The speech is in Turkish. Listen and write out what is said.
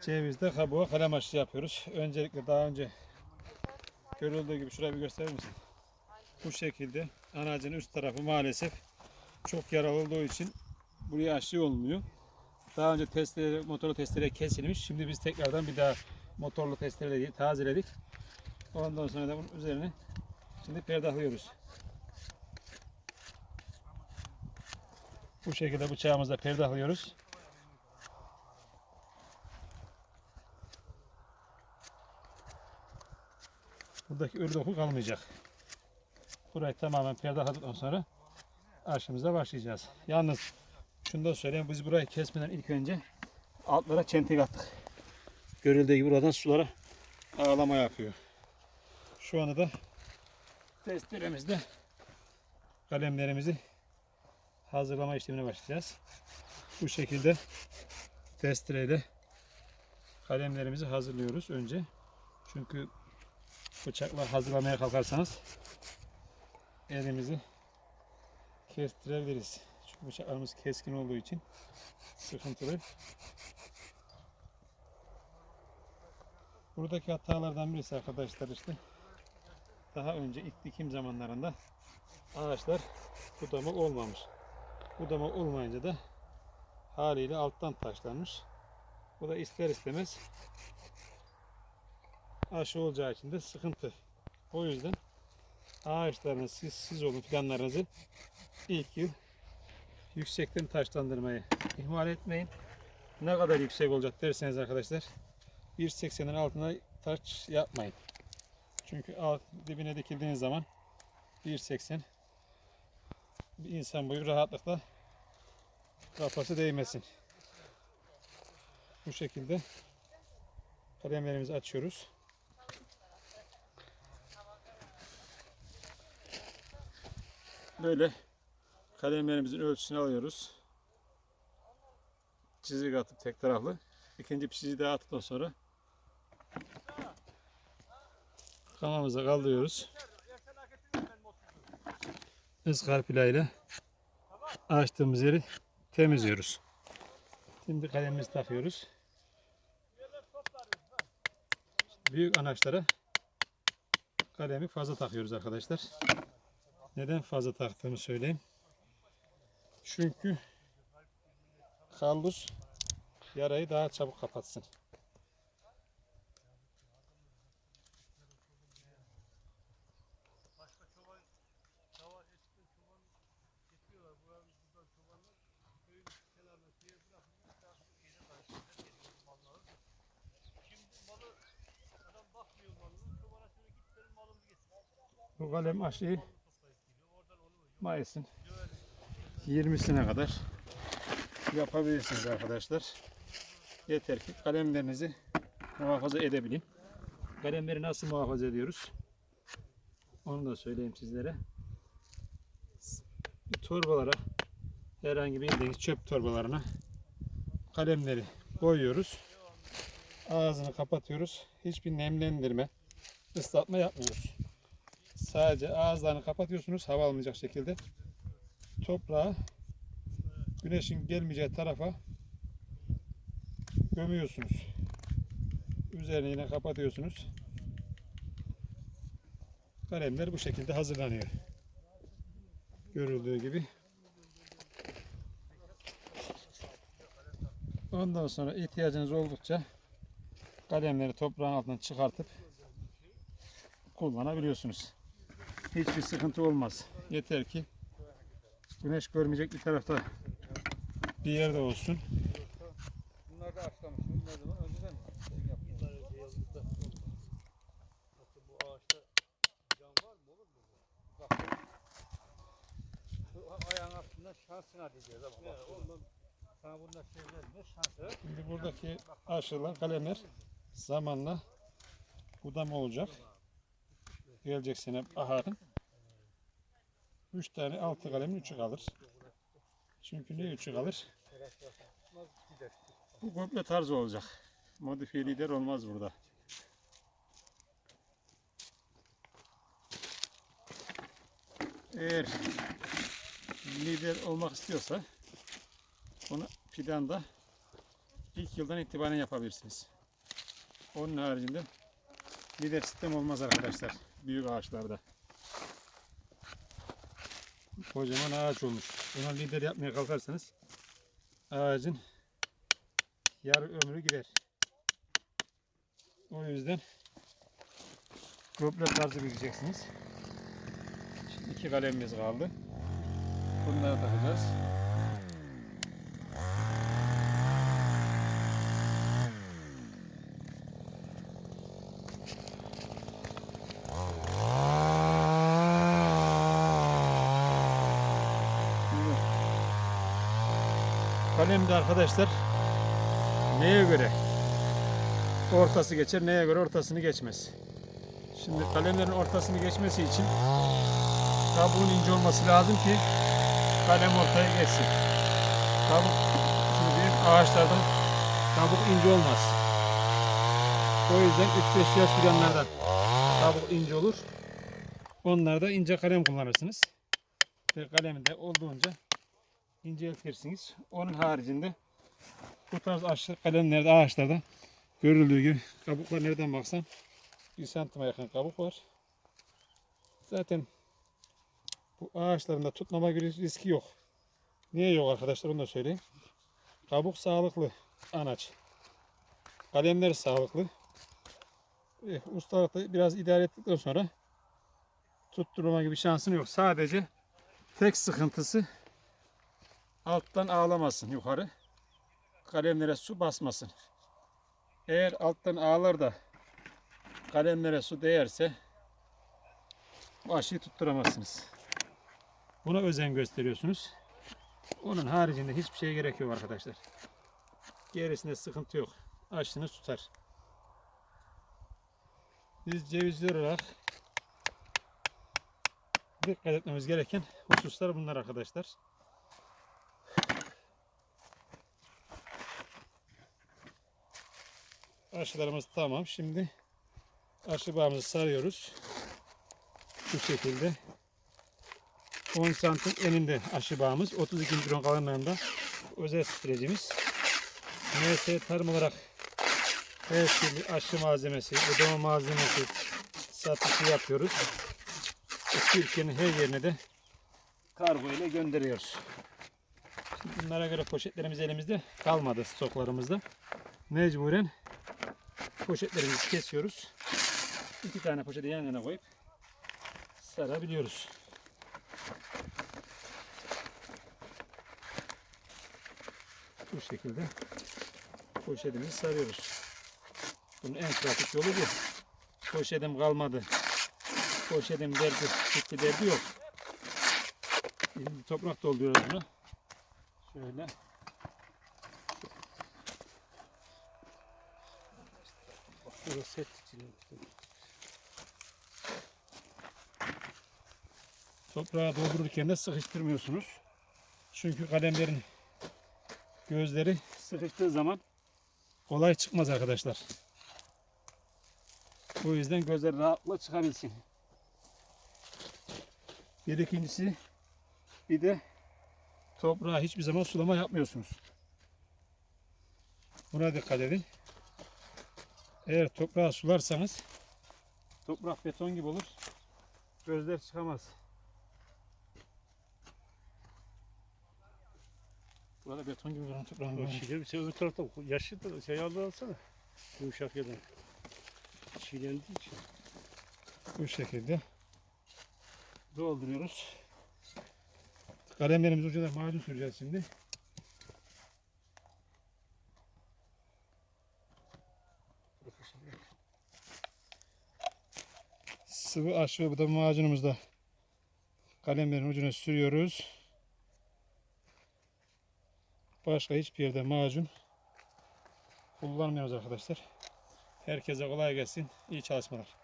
Cevizde kabuğa kalem aşı yapıyoruz. Öncelikle daha önce görüldüğü gibi şurayı bir gösterir misin? Bu şekilde anacın üst tarafı maalesef çok yaralı olduğu için buraya aşı olmuyor. Daha önce testere, motorlu testere kesilmiş. Şimdi biz tekrardan bir daha motorlu testereyle tazeledik. Ondan sonra da bunun üzerine şimdi perdahlıyoruz. Bu şekilde bıçağımızla perdahlıyoruz. Buradaki ür doku kalmayacak. Burayı tamamen perdahladıktan sonra aşımıza başlayacağız. Yalnız şunu da söyleyeyim. Biz burayı kesmeden ilk önce altlara çentik attık. Görüldüğü gibi buradan sulara ağlama yapıyor. Şu anda da testeremizde kalemlerimizi hazırlama işlemine başlayacağız. Bu şekilde testereyle kalemlerimizi hazırlıyoruz önce. Çünkü bıçakla hazırlamaya kalkarsanız elimizi kestirebiliriz. Çünkü bıçaklarımız keskin olduğu için sıkıntılı. Buradaki hatalardan birisi arkadaşlar işte daha önce ilk dikim zamanlarında ağaçlar budama olmamış. Budama olmayınca da haliyle alttan taşlanmış. Bu da ister istemez aşı olacağı için de sıkıntı. O yüzden ağaçlarınız siz, siz olun planlarınızı ilk yıl yüksekten taşlandırmayı ihmal etmeyin. Ne kadar yüksek olacak derseniz arkadaşlar 1.80'in altına taş yapmayın. Çünkü alt, dibine dikildiğiniz zaman 1.80 bir insan boyu rahatlıkla kafası değmesin. Bu şekilde kalemlerimizi açıyoruz. Böyle kalemlerimizin ölçüsünü alıyoruz. Çizik atıp tek taraflı. İkinci çiziği daha attıktan sonra kamamıza kaldırıyoruz. Iskarpila ile açtığımız yeri temizliyoruz. Şimdi kalemimizi takıyoruz. Büyük anaçlara kalemi fazla takıyoruz arkadaşlar. Neden fazla taktığımı söyleyeyim. Çünkü kallus yarayı daha çabuk kapatsın. Bu kalem aşıyı Mayıs'ın 20'sine kadar yapabilirsiniz arkadaşlar. Yeter ki kalemlerinizi muhafaza edebilin. Kalemleri nasıl muhafaza ediyoruz? Onu da söyleyeyim sizlere. Torbalara herhangi bir çöp torbalarına kalemleri koyuyoruz. Ağzını kapatıyoruz. Hiçbir nemlendirme, ıslatma yapmıyoruz. Sadece ağızlarını kapatıyorsunuz hava almayacak şekilde. Toprağı güneşin gelmeyeceği tarafa gömüyorsunuz. Üzerini yine kapatıyorsunuz. Kalemler bu şekilde hazırlanıyor. Görüldüğü gibi. Ondan sonra ihtiyacınız oldukça kalemleri toprağın altından çıkartıp kullanabiliyorsunuz. Hiçbir sıkıntı olmaz. Yeter ki güneş görmeyecek bir tarafta bir yerde olsun. Bunlar da açlamışsın. Ne zaman? Önceden mi? Yıllar önce yazlıkta. Bakın bu ağaçta can var mı olur mu? Bak. Şu ayağın altında şansına diyeceğiz ama bak. ondan Sana şey vermiyor. Şansına. Şimdi buradaki aşılar, kalemler zamanla budama olacak. Gelecek sene baharın 3 tane altı kalemin 3'ü kalır. Çünkü niye 3'ü kalır? Bu komple tarz olacak. Modifiye lider olmaz burada. Eğer lider olmak istiyorsa onu fidanda ilk yıldan itibaren yapabilirsiniz. Onun haricinde lider sistem olmaz arkadaşlar. Büyük ağaçlarda. Kocaman ağaç olmuş. Buna lider yapmaya kalkarsanız ağacın yarı ömrü gider. O yüzden goblet tarzı gideceksiniz. Şimdi iki kalemimiz kaldı. Bunları takacağız. Kalem de arkadaşlar neye göre ortası geçer, neye göre ortasını geçmez. Şimdi kalemlerin ortasını geçmesi için kabuğun ince olması lazım ki kalem ortaya geçsin. Kabuk, şimdi büyük ağaçlardan kabuk ince olmaz. O yüzden 3-5 yaş fidanlardan kabuk ince olur. Onlarda ince kalem kullanırsınız. Ve kalemi de olduğunca inceltirsiniz. Onun haricinde bu tarz ağaç, kalemlerde ağaçlarda görüldüğü gibi kabuklar nereden baksan 1 santime yakın kabuk var. Zaten bu ağaçlarında tutmama riski yok. Niye yok arkadaşlar onu da söyleyeyim. Kabuk sağlıklı anaç. Kalemler sağlıklı. Eh, ustalıkla biraz idare ettikten sonra tutturma gibi şansın yok. Sadece tek sıkıntısı alttan ağlamasın yukarı. Kalemlere su basmasın. Eğer alttan ağlar da kalemlere su değerse bu aşıyı tutturamazsınız. Buna özen gösteriyorsunuz. Onun haricinde hiçbir şeye gerek yok arkadaşlar. Gerisinde sıkıntı yok. Aşını tutar. Biz cevizli olarak dikkat etmemiz gereken hususlar bunlar arkadaşlar. Aşılarımız tamam. Şimdi aşı bağımızı sarıyoruz. Bu şekilde. 10 santim eninde aşı bağımız. 32 mikron kalınlığında özel streçimiz. MS tarım olarak her türlü aşı malzemesi, ödeme malzemesi satışı yapıyoruz. Türkiye'nin her yerine de kargo ile gönderiyoruz. Şimdi bunlara göre poşetlerimiz elimizde kalmadı stoklarımızda. Mecburen poşetlerimizi kesiyoruz. İki tane poşeti yan yana koyup sarabiliyoruz. Bu şekilde poşetimizi sarıyoruz. Bunun en pratik yolu bu. Poşetim kalmadı. Poşetim derdi, bitti derdi yok. Şimdi toprak dolduruyoruz bunu. Şöyle. Burası set için. Toprağı doldururken de sıkıştırmıyorsunuz. Çünkü kalemlerin gözleri sıkıştığı zaman kolay çıkmaz arkadaşlar. O yüzden gözler rahatla çıkabilsin. Bir ikincisi bir de toprağa hiçbir zaman sulama yapmıyorsunuz. Buna dikkat edin. Eğer toprağı sularsanız toprak beton gibi olur. Gözler çıkamaz. Burada beton gibi duran toprağın var. çiğdem şey öbür tarafta yaşlı da şey aldı alsana. Yumuşak yerden. Çiğlendiği için. Bu şekilde dolduruyoruz. Kalemlerimiz ucuna macun süreceğiz şimdi. Sıvı aş ve bu da macunumuzda kalemlerin ucuna sürüyoruz. Başka hiçbir yerde macun kullanmıyoruz arkadaşlar. Herkese kolay gelsin. İyi çalışmalar.